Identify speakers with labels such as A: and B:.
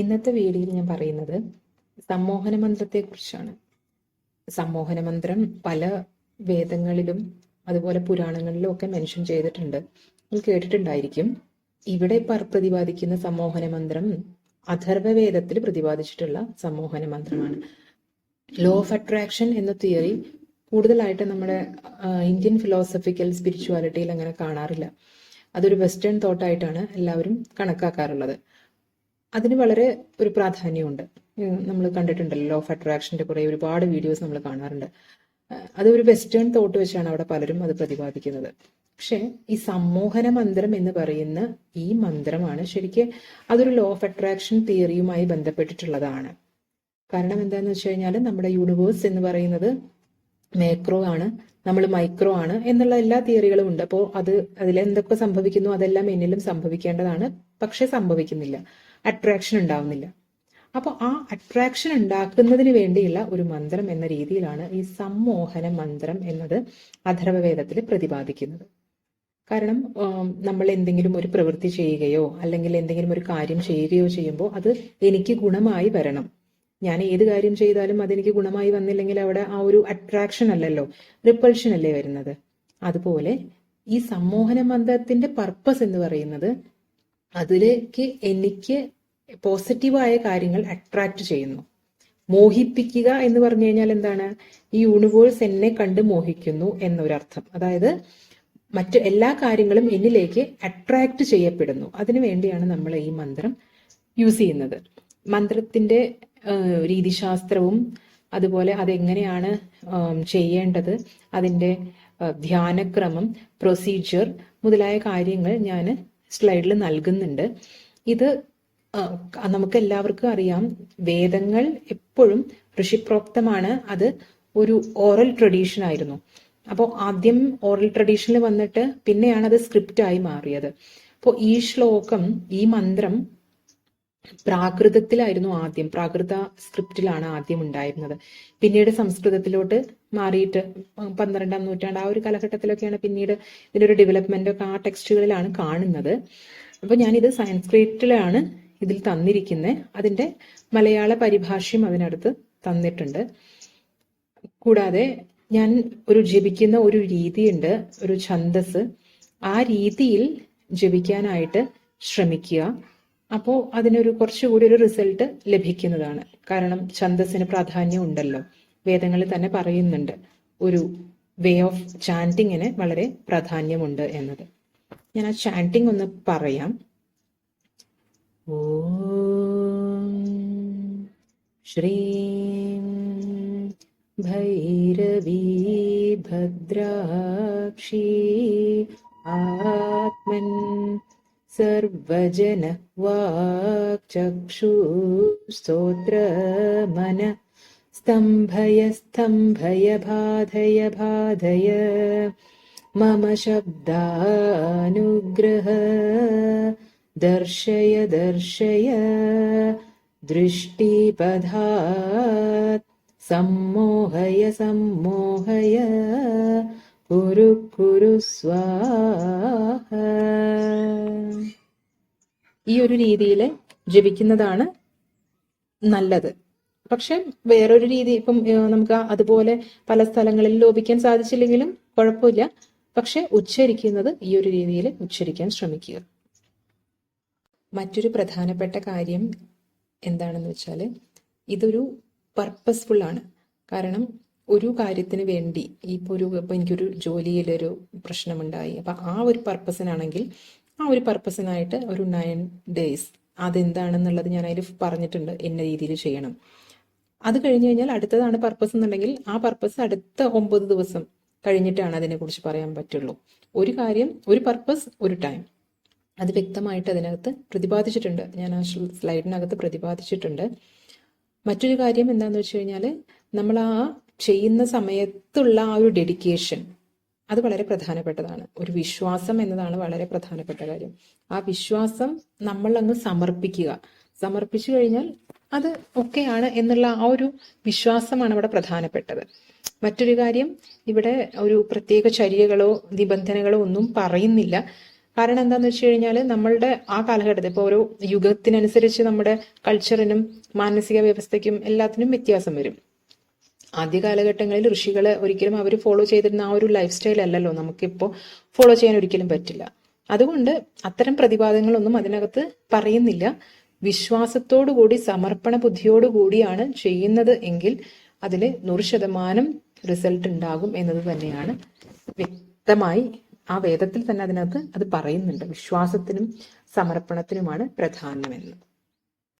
A: ഇന്നത്തെ വീഡിയോയിൽ ഞാൻ പറയുന്നത് സമ്മോഹന മന്ത്രത്തെ കുറിച്ചാണ്. സമ്മോഹന മന്ത്രം പല വേദങ്ങളിലും അതുപോലെ പുരാണങ്ങളിലും ഒക്കെ മെൻഷൻ ചെയ്തിട്ടുണ്ട്. നിങ്ങൾ കേട്ടിട്ടുണ്ടായിരിക്കും. ഇവിടെ പ്രതിപാദിക്കുന്ന സമ്മോഹന മന്ത്രം അഥർവവേദത്തിൽ പ്രതിപാദിച്ചിട്ടുള്ള സമ്മോഹന മന്ത്രമാണ്. ലോ ഓഫ് അട്രാക്ഷൻ എന്ന തിയറി കൂടുതലായിട്ട് നമ്മുടെ ഇന്ത്യൻ ഫിലോസഫിക്കൽ സ്പിരിച്വാലിറ്റിയിൽ അങ്ങനെ കാണാറില്ല. അതൊരു വെസ്റ്റേൺ തോട്ടായിട്ടാണ് എല്ലാവരും കണക്കാക്കാറുള്ളത്. അതിന് വളരെ ഒരു പ്രാധാന്യമുണ്ട്. നമ്മൾ കണ്ടിട്ടുണ്ടല്ലോ ലോ ഓഫ് അട്രാക്ഷന്റെ കുറേ ഒരുപാട് വീഡിയോസ് നമ്മൾ കാണാറുണ്ട്. അത് ഒരു വെസ്റ്റേൺ തോട്ട് വെച്ചാണ് അവിടെ പലരും അത് പ്രതിപാദിക്കുന്നത്. പക്ഷേ ഈ സമ്മോഹന മന്ത്രം എന്ന് പറയുന്ന ഈ മന്ത്രമാണ് ശരിക്കും അതൊരു ലോ ഓഫ് അട്രാക്ഷൻ തിയറിയുമായി ബന്ധപ്പെട്ടിട്ടുള്ളതാണ്. കാരണം എന്താണെന്ന് വെച്ച് കഴിഞ്ഞാൽ നമ്മുടെ യൂണിവേഴ്സ് എന്ന് പറയുന്നത് മേക്രോ ആണ് നമ്മൾ മൈക്രോ ആണ് എന്നുള്ള എല്ലാ തിയറികളും ഉണ്ട്. അപ്പോൾ അത് അതിലെന്തൊക്കെ സംഭവിക്കുന്നു അതെല്ലാം എന്നിലും സംഭവിക്കേണ്ടതാണ്. പക്ഷെ സംഭവിക്കുന്നില്ല. അട്രാക്ഷൻ ഉണ്ടാവുന്നില്ല. അപ്പോൾ ആ അട്രാക്ഷൻ ഉണ്ടാക്കുന്നതിന് വേണ്ടിയുള്ള ഒരു മന്ത്രം എന്ന രീതിയിലാണ് ഈ സമ്മോഹന മന്ത്രം എന്നത് അഥർവവേദത്തിൽ പ്രതിപാദിക്കുന്നത്. കാരണം നമ്മൾ എന്തെങ്കിലും ഒരു പ്രവൃത്തി ചെയ്യുകയോ അല്ലെങ്കിൽ എന്തെങ്കിലും ഒരു കാര്യം ചെയ്യുകയോ ചെയ്യുമ്പോൾ അത് എനിക്ക് ഗുണമായി വരണം. ഞാൻ ഏത് കാര്യം ചെയ്താലും അതെനിക്ക് ഗുണമായി വന്നില്ലെങ്കിൽ അവിടെ ആ ഒരു അട്രാക്ഷൻ അല്ലല്ലോ റിപ്പൾഷൻ അല്ലേ വരുന്നത്. അതുപോലെ ഈ സമ്മോഹന മന്ത്രത്തിന്റെ പർപ്പസ് എന്ന് പറയുന്നത് അതിലേക്ക് എനിക്ക് പോസിറ്റീവായ കാര്യങ്ങൾ അട്രാക്ട് ചെയ്യുന്നു. മോഹിപ്പിക്കുക എന്ന് പറഞ്ഞു കഴിഞ്ഞാൽ എന്താണ്? ഈ യൂണിവേഴ്സ് എന്നെ കണ്ട് മോഹിക്കുന്നു എന്നൊരർത്ഥം. അതായത് മറ്റു എല്ലാ കാര്യങ്ങളും എന്നിലേക്ക് അട്രാക്ട് ചെയ്യപ്പെടുന്നു. അതിനു വേണ്ടിയാണ് നമ്മൾ ഈ മന്ത്രം യൂസ് ചെയ്യുന്നത്. മന്ത്രത്തിന്റെ രീതിശാസ്ത്രവും അതുപോലെ അതെങ്ങനെയാണ് ചെയ്യേണ്ടത് അതിന്റെ ധ്യാനക്രമം പ്രൊസീജിയർ മുതലായ കാര്യങ്ങൾ ഞാൻ സ്ലൈഡിൽ നൽകുന്നുണ്ട്. ഇത് നമുക്ക് എല്ലാവർക്കും അറിയാം വേദങ്ങൾ എപ്പോഴും ഋഷിപ്രോക്തമാണ്. അത് ഒരു ഓറൽ ട്രഡീഷൻ ആയിരുന്നു. അപ്പോൾ ആദ്യം ഓറൽ ട്രഡീഷനിൽ വന്നിട്ട് പിന്നെയാണ് അത് സ്ക്രിപ്റ്റ് ആയി മാറിയത്. അപ്പോൾ ഈ ശ്ലോകം ഈ മന്ത്രം പ്രാകൃതത്തിലായിരുന്നു ആദ്യം. പ്രാകൃത സ്ക്രിപ്റ്റിലാണ് ആദ്യം ഉണ്ടായിരുന്നത്. പിന്നീട് സംസ്കൃതത്തിലോട്ട് മാറിയിട്ട് പന്ത്രണ്ടാം നൂറ്റാണ്ട് ആ ഒരു കാലഘട്ടത്തിലൊക്കെയാണ് പിന്നീട് ഇതിന്റെ ഒരു ഡെവലപ്മെന്റ് ഒക്കെ ആ ടെക്സ്റ്റുകളിലാണ് കാണുന്നത്. അപ്പൊ ഞാനിത് സംസ്കൃതത്തിലാണ് ഇതിൽ തന്നിരിക്കുന്നത് അതിന്റെ മലയാള പരിഭാഷയും അതിനടുത്ത് തന്നിട്ടുണ്ട്. കൂടാതെ ഞാൻ ഒരു ജപിക്കുന്ന ഒരു രീതിയുണ്ട് ഒരു ഛന്ദസ്. ആ രീതിയിൽ ജപിക്കാനായിട്ട് ശ്രമിക്കുക. അപ്പോൾ അതിനൊരു കുറച്ചുകൂടി ഒരു റിസൾട്ട് ലഭിക്കുന്നതാണ്. കാരണം ഛന്ദസ്സിന് പ്രാധാന്യം ഉണ്ടല്ലോ. വേദങ്ങളിൽ തന്നെ പറയുന്നുണ്ട് ഒരു വേ ഓഫ് ചാന്റിങ്ങിന് വളരെ പ്രാധാന്യമുണ്ട് എന്നത്. ഞാൻ ആ ചാന്റിങ് ഒന്ന് പറയാം. ॐ श्रीं भैरवी भद्राक्षी आत्मन् सर्वजनः वाक्चक्षुस्तोत्रमन स्तम्भय स्तम्भय बाधय बाधय मम शब्दानुग्रह ദർശയ ദർശയ ദൃഷ്ടിപഥാത് സമ്മോഹയ സമ്മോഹയ കുരു സ്വാഹ ഈ ഒരു രീതിയിൽ ജപിക്കുന്നതാണ് നല്ലത്. പക്ഷെ വേറൊരു രീതി ഇപ്പം നമുക്ക് അതുപോലെ പല സ്ഥലങ്ങളിൽ ലോപിക്കാൻ സാധിച്ചില്ലെങ്കിലും കുഴപ്പമില്ല. പക്ഷെ ഉച്ചരിക്കുന്നത് ഈ ഒരു രീതിയിൽ ഉച്ചരിക്കാൻ ശ്രമിക്കുക. മറ്റൊരു പ്രധാനപ്പെട്ട കാര്യം എന്താണെന്ന് വെച്ചാൽ ഇതൊരു പർപ്പസ്ഫുൾ ആണ്. കാരണം ഒരു കാര്യത്തിന് വേണ്ടി ഇപ്പോൾ ഒരു ഇപ്പോൾ എനിക്കൊരു ജോലിയിലൊരു പ്രശ്നമുണ്ടായി. അപ്പം ആ ഒരു പർപ്പസിനാണെങ്കിൽ ആ ഒരു പർപ്പസിനായിട്ട് ഒരു നയൻ ഡേയ്സ് അതെന്താണെന്നുള്ളത് ഞാൻ അതിൽ പറഞ്ഞിട്ടുണ്ട് എന്ന രീതിയിൽ ചെയ്യണം. അത് കഴിഞ്ഞ് കഴിഞ്ഞാൽ അടുത്തതാണ് പർപ്പസ് എന്നുണ്ടെങ്കിൽ ആ പർപ്പസ് അടുത്ത ഒമ്പത് ദിവസം കഴിഞ്ഞിട്ടാണ് അതിനെക്കുറിച്ച് പറയാൻ പറ്റുള്ളൂ. ഒരു കാര്യം ഒരു പർപ്പസ് ഒരു ടൈം അത് വ്യക്തമായിട്ട് അതിനകത്ത് പ്രതിപാദിച്ചിട്ടുണ്ട്. ഞാൻ ആ സ്ലൈഡിനകത്ത് പ്രതിപാദിച്ചിട്ടുണ്ട്. മറ്റൊരു കാര്യം എന്താണെന്ന് വെച്ച് കഴിഞ്ഞാൽ നമ്മൾ ആ ചെയ്യുന്ന സമയത്തുള്ള ആ ഒരു ഡെഡിക്കേഷൻ അത് വളരെ പ്രധാനപ്പെട്ടതാണ്. ഒരു വിശ്വാസം എന്നതാണ് വളരെ പ്രധാനപ്പെട്ട കാര്യം. ആ വിശ്വാസം നമ്മൾ അങ്ങ് സമർപ്പിക്കുക. സമർപ്പിച്ചു കഴിഞ്ഞാൽ അത് ഒക്കെയാണ് എന്നുള്ള ആ ഒരു വിശ്വാസമാണ് ഇവിടെ പ്രധാനപ്പെട്ടത്. മറ്റൊരു കാര്യം ഇവിടെ ഒരു പ്രത്യേക ചര്യകളോ നിബന്ധനകളോ ഒന്നും പറയുന്നില്ല. കാരണം എന്താന്ന് വെച്ച് കഴിഞ്ഞാൽ നമ്മളുടെ ആ കാലഘട്ടത്തിൽ ഇപ്പോൾ ഓരോ യുഗത്തിനനുസരിച്ച് നമ്മുടെ കൾച്ചറിനും മാനസിക വ്യവസ്ഥയ്ക്കും എല്ലാത്തിനും വ്യത്യാസം വരും. ആദ്യ കാലഘട്ടങ്ങളിൽ ഋഷികൾ ഒരിക്കലും അവർ ഫോളോ ചെയ്തിരുന്ന ആ ഒരു ലൈഫ് സ്റ്റൈൽ അല്ലല്ലോ നമുക്കിപ്പോൾ ഫോളോ ചെയ്യാൻ ഒരിക്കലും പറ്റില്ല. അതുകൊണ്ട് അത്തരം പ്രതിപാദങ്ങളൊന്നും അതിനകത്ത് പറയുന്നില്ല. വിശ്വാസത്തോടു കൂടി സമർപ്പണ ബുദ്ധിയോടു കൂടിയാണ് ചെയ്യുന്നത് എങ്കിൽ അതിൽ നൂറ് ശതമാനം റിസൾട്ട് ഉണ്ടാകും എന്നത് തന്നെയാണ് വ്യക്തമായി ആ വേദത്തിൽ തന്നെ അതിനകത്ത് അത് പറയുന്നുണ്ട്. വിശ്വാസത്തിനും സമർപ്പണത്തിനുമാണ് പ്രധാനമെന്ന്